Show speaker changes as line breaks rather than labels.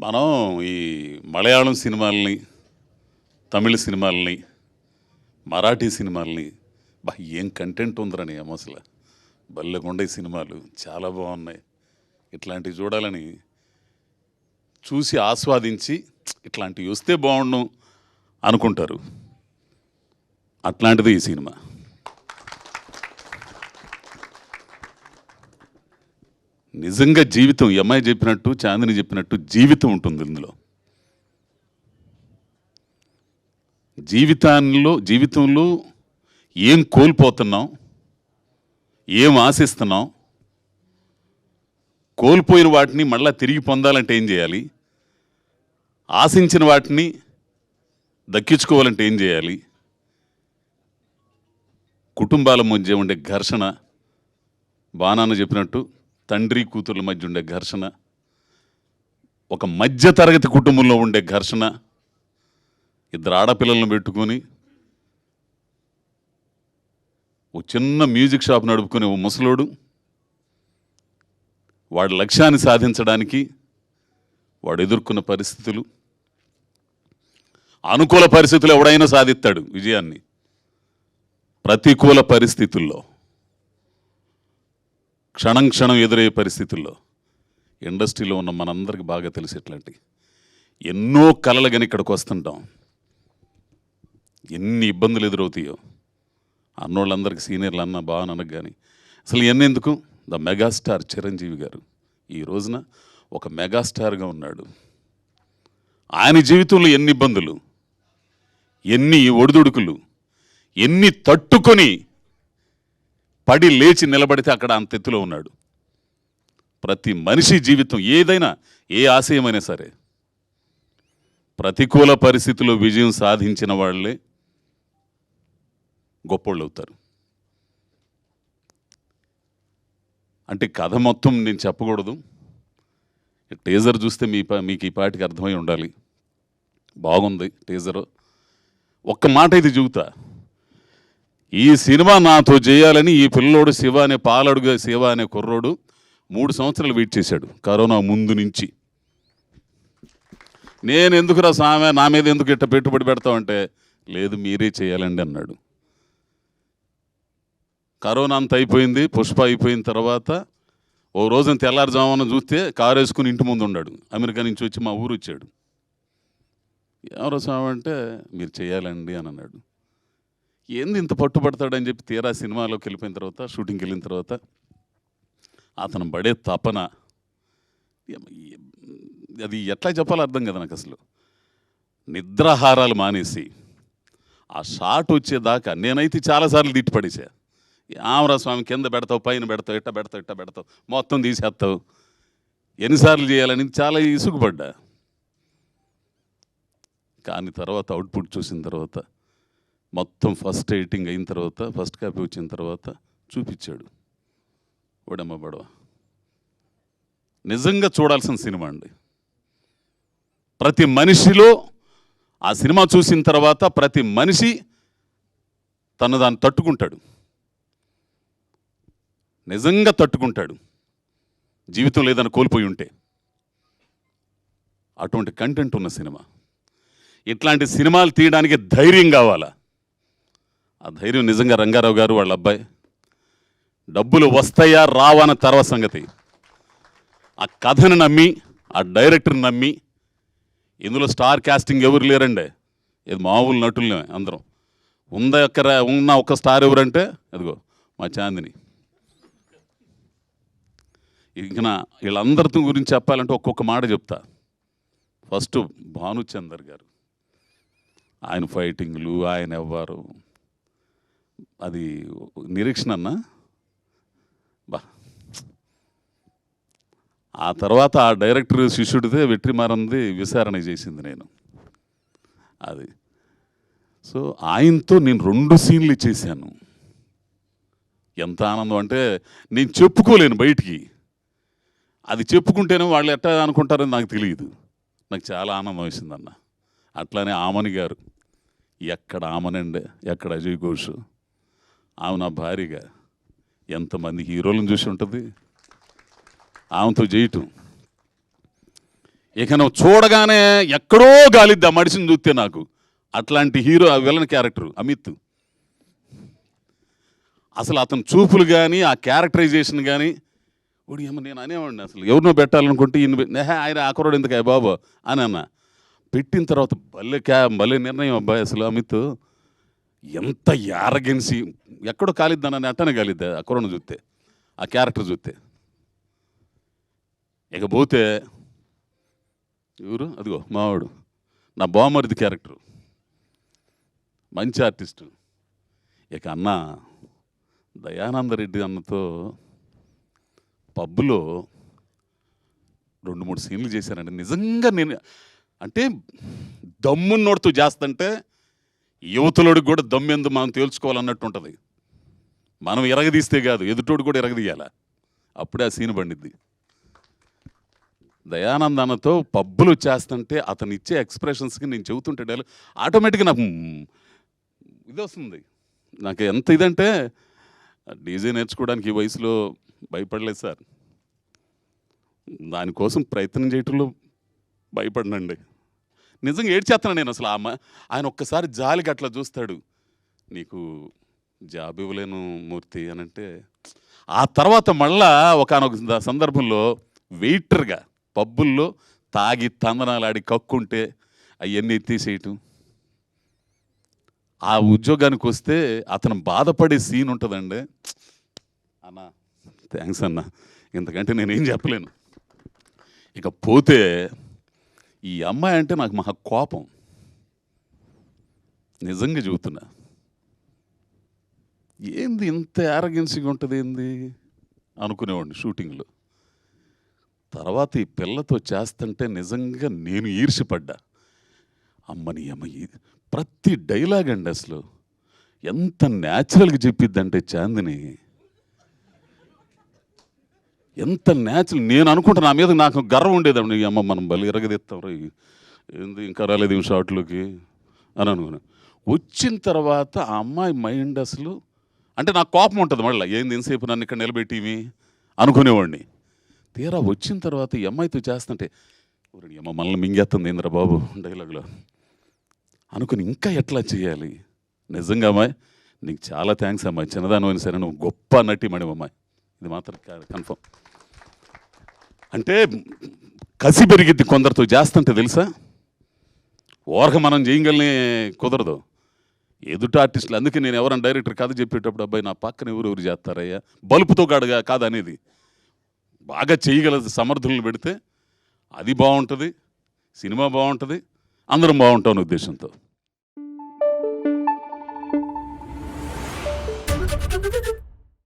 మనం ఈ మలయాళం సినిమాలని తమిళ సినిమాలని మరాఠీ సినిమాలని బా ఏం కంటెంట్ ఉందిరని ఏమో అసలు? సినిమాలు చాలా బాగున్నాయి. ఇట్లాంటివి చూడాలని చూసి ఆస్వాదించి ఇట్లాంటివి వస్తే బాగుండు అనుకుంటారు. అట్లాంటిది ఈ సినిమా. నిజంగా జీవితం ఎంఐ అమ్మాయి చెప్పినట్టు చాందిని చెప్పినట్టు జీవితం ఉంటుంది ఇందులో. జీవితాల్లో జీవితంలో ఏం కోల్పోతున్నాం ఏం ఆశిస్తున్నాం కోల్పోయిన వాటిని మళ్ళా తిరిగి పొందాలంటే ఏం చేయాలి? ఆశించిన వాటిని దక్కించుకోవాలంటే ఏం చేయాలి? కుటుంబాల మధ్య ఉండే ఘర్షణ బాణాన్న చెప్పినట్టు తండ్రి కూతుర్ల మధ్య ఉండే ఘర్షణ ఒక మధ్య తరగతి కుటుంబంలో ఉండే ఘర్షణ ఇద్దరు ఆడపిల్లలను పెట్టుకొని ఓ చిన్న మ్యూజిక్ షాప్ నడుపుకునే ఓ ముసలోడు వాడి లక్ష్యాన్ని సాధించడానికి వాడు ఎదుర్కొన్న పరిస్థితులు అనుకూల పరిస్థితులు ఎవడైనా సాధిస్తాడు విజయాన్ని. ప్రతికూల పరిస్థితుల్లో. క్షణం క్షణం ఎదురయ్యే పరిస్థితుల్లో ఇండస్ట్రీలో ఉన్న మనందరికి బాగా తెలిసేట్లాంటి ఎన్నో కలలు కానీ ఇక్కడికి వస్తుంటాం. ఎన్ని ఇబ్బందులు ఎదురవుతాయో. అన్నోళ్ళందరికీ సీనియర్లు అన్న బాగా అనకు కానీ అసలు ఎన్నెందుకు ద మెగాస్టార్ చిరంజీవి గారు. ఈ రోజున ఒక మెగాస్టార్గా ఉన్నాడు. ఆయన జీవితంలో ఎన్ని ఇబ్బందులు? ఎన్ని ఒడిదుడుకులు? ఎన్ని తట్టుకొని పడి లేచి నిలబడితే అక్కడ అంత ఎత్తులో ఉన్నాడు. ప్రతి మనిషి జీవితం ఏదైనా ఏ ఆశయమైనా సరే ప్రతికూల పరిస్థితుల్లో విజయం సాధించిన వాళ్ళే గొప్పోళ్ళు అవుతారు. అంటే కథ మొత్తం నేను చెప్పకూడదు. టీజర్ చూస్తే మీ మీకు ఈ పాటికి అర్థమై ఉండాలి. బాగుంది టీజర్. ఒక్క మాట ఇది చెబుతా. ఈ సినిమా నాతో చేయాలని ఈ పిల్లోడు శివ అనే పాలడుగా శివ అనే కుర్రోడు మూడు సంవత్సరాలు వెయిట్ చేశాడు కరోనా ముందు నుంచి. నేను ఎందుకురా సామె? నా మీద ఎందుకు ఇట్ట పెట్టుబడి పెడతావంటే లేదు మీరే చేయాలండి అన్నాడు. కరోనా అంత అయిపోయింది పుష్ప అయిపోయిన తర్వాత ఓ రోజున తెల్లారుజామున చూస్తే కారు వేసుకుని ఇంటి ముందు ఉన్నాడు అమెరికా నుంచి వచ్చి మా ఊరు వచ్చాడు. ఎవరో సామంటే మీరు చేయాలండి అని అన్నాడు. ఏంది ఇంత పట్టుబడతాడని చెప్పి తీరా సినిమాలోకి వెళ్ళిపోయిన తర్వాత షూటింగ్కి వెళ్ళిన తర్వాత అతను పడే తపన అది ఎట్లా చెప్పాలో అర్థం కదా నాకు అసలు. నిద్రాహారాలు మానేసి ఆ షాట్ వచ్చేదాకా నేనైతే చాలాసార్లు తిట్టి పడేసా. ఆమరా స్వామి కింద పెడతావు పైన పెడతావు ఇట్ట పెడతావు ఇట్ట పెడతావు మొత్తం తీసేస్తావు. ఎన్నిసార్లు చేయాలని చాలా ఇసుగుపడ్డా. కానీ తర్వాత అవుట్పుట్ చూసిన తర్వాత మొత్తం ఫస్ట్ ఎడిటింగ్ అయిన తర్వాత ఫస్ట్ కాపీ వచ్చిన తర్వాత చూపించాడు ఓడమ్మ బడవ. నిజంగా చూడాల్సిన సినిమా అండి. ప్రతి మనిషిలో ఆ సినిమా చూసిన తర్వాత ప్రతి మనిషి తను దాన్ని తట్టుకుంటాడు. నిజంగా తట్టుకుంటాడు. జీవితం లేదని కోల్పోయి ఉంటే. అటువంటి కంటెంట్ ఉన్న సినిమా. ఇట్లాంటి సినిమాలు తీయడానికి ధైర్యం కావాలా? ఆ ధైర్యం నిజంగా రంగారావు గారు వాళ్ళ అబ్బాయి. డబ్బులు వస్తాయా రావా అన్న తర్వాత సంగతి. ఆ కథను నమ్మి ఆ డైరెక్టర్ని నమ్మి ఇందులో స్టార్ కాస్టింగ్ ఎవరు లేరండి? ఇది మామూలు నటులే అందరం. ఉంద ఒక్క ఉన్న ఒక స్టార్ ఎవరంటే అదిగో మా చాందిని. ఇంకా నా గురించి చెప్పాలంటే ఒక్కొక్క మాట చెప్తా. ఫస్ట్ భానుచందర్ గారు. ఆయన ఫైటింగ్లు ఆయన ఎవ్వరు. అది నిరీక్షణ అన్న? బా. ఆ తర్వాత ఆ డైరెక్టర్ శిష్యుడితే వెట్రిమారంది విచారణ చేసింది నేను. అది. సో ఆయనతో నేను రెండు సీన్లు ఇచ్చేసాను ఎంత ఆనందం అంటే నేను చెప్పుకోలేను బయటికి. అది చెప్పుకుంటేనే వాళ్ళు ఎట్టా అనుకుంటారని నాకు తెలియదు. నాకు చాలా ఆనందం వేసిందన్న అట్లానే ఆమని గారు. ఎక్కడ ఆమనండి? ఎక్కడ అజయ్ ఘోష్? ఆమె నా భార్యగా. ఎంతమంది హీరోలను చూసి ఉంటుంది? ఆమెతో చేయటం ఇక నువ్వు చూడగానే ఎక్కడో గాలిద్ది ఆ మడిసిని చూస్తే నాకు. అట్లాంటి హీరో ఆ విలన్ క్యారెక్టర్ అమిత్. అసలు అతని చూపులు కానీ ఆ క్యారెక్టరైజేషన్ కానీ ఇప్పుడు ఏమో నేను అనేవాడిని అసలు. ఎవరినో పెట్టాలనుకుంటే ఈయన ఆయన ఆకురాడు ఎందుకు బాబు? అని అన్న. పెట్టిన తర్వాత భలే క్యా భలే నిర్ణయం అబ్బాయి అసలు అమిత్. ఎంత యారగెన్సీ ఎక్కడో కాలిద్దానని అట్టనే కాలిద్దా ఆ కుర్రను చూస్తే ఆ క్యారెక్టర్ చూస్తే ఇకపోతే ఎవరు? అదిగో మావాడు. నా బామరిది క్యారెక్టర్ మంచి ఆర్టిస్టు ఇక అన్న దయానందరెడ్డి అన్నతో పబ్బులో రెండు మూడు సీన్లు చేశానండి నిజంగా నేను అంటే దమ్మున్నోడుతూ చేస్తంటే యువతులోడికి కూడా దమ్మెందు మనం తేల్చుకోవాలన్నట్టు ఉంటుంది. మనం ఎరగదీస్తే కాదు ఎదుటోడు కూడా ఎరగదీయాల. అప్పుడే ఆ సీన్ పండిద్ది. దయానంద్ అన్నతో పబ్బులు చేస్తుంటే అతను ఇచ్చే ఎక్స్ప్రెషన్స్కి నేను చెబుతుంటే ఆటోమేటిక్గా నాకు ఇది వస్తుంది. నాకు ఎంత ఇదంటే డీజే నేర్చుకోవడానికి ఈ వయసులో భయపడలేదు సార్. దానికోసం ప్రయత్నం చేయటంలో భయపడనండి. నిజంగా ఏడ్చేస్తున్నాను నేను అసలు. ఆమె ఆయన ఒక్కసారి జాలికి అట్లా చూస్తాడు. నీకు జాబ్ ఇవ్వలేను మూర్తి అని అంటే ఆ తర్వాత మళ్ళా ఒకనొక సందర్భంలో వెయిటర్గా పబ్బుల్లో తాగి తందనాలాడి కక్కుంటే అవన్నీ తీసేయటం. ఆ ఉద్యోగానికి వస్తే అతను బాధపడే సీన్ ఉంటుందండి. అన్న థ్యాంక్స్ అన్న. ఇంతకంటే నేనేం చెప్పలేను. ఇక పోతే ఈ అమ్మాయి అంటే నాకు మహా కోపం. నిజంగా చెబుతున్నా. ఏంది ఇంత యారగెన్సీగా ఉంటుంది ఏంది? అనుకునేవాడిని షూటింగ్లో. తర్వాత ఈ పిల్లతో చేస్తుంటే నిజంగా నేను ఈర్షిపడ్డా అమ్మని అమ్మ ప్రతి డైలాగ్ అండి అసలు. ఎంత న్యాచురల్గా చెప్పిద్దంటే చాందిని. ఎంత న్యాచురల్ నేను అనుకుంటా నా మీద నాకు గర్వం ఉండేదండి. ఈ అమ్మ మనం బలి ఎరగదెత్తాం రా ఏంది ఇంకా రాలేదు షాట్లోకి? అని అనుకున్నా. వచ్చిన తర్వాత ఆ అమ్మాయి మైండ్ అసలు అంటే నాకు కోపం ఉంటుంది మళ్ళీ. ఏంది ఎంతసేపు నన్ను ఇక్కడ నిలబెట్టివి? అనుకునేవాడిని. తీరా వచ్చిన తర్వాత ఈ అమ్మాయితో చేస్తుంటే "ఒరేయ్, అమ్మ మనల్ని మింగేస్తుంది ఏంద్రా బాబు? డైలాగ్లో. అనుకుని ఇంకా ఎట్లా చేయాలి? నిజంగా అమ్మాయి నీకు చాలా థ్యాంక్స్ అమ్మాయి. చిన్నదాని సరే నువ్వు గొప్ప నటి మణి అమ్మాయి ఇది మాత్రం కన్ఫర్మ్ అంటే కసి పెరిగిద్ది కొందరితో చేస్తుంటే తెలుసా? ఓర్గ మనం చేయగలనే కుదరదు. ఎదుట ఆర్టిస్టులు అందుకే నేను ఎవరైనా డైరెక్టర్ కథ చెప్పేటప్పుడు అబ్బాయి నా పక్కన ఎవరు ఎవరు చేస్తారయ్యా? బలుపుతో కాడుగా కాదు అనేది. బాగా చేయగల సమర్థులను పెడితే అది బాగుంటుంది సినిమా బాగుంటుంది అందరం బాగుంటాం ఉద్దేశంతో.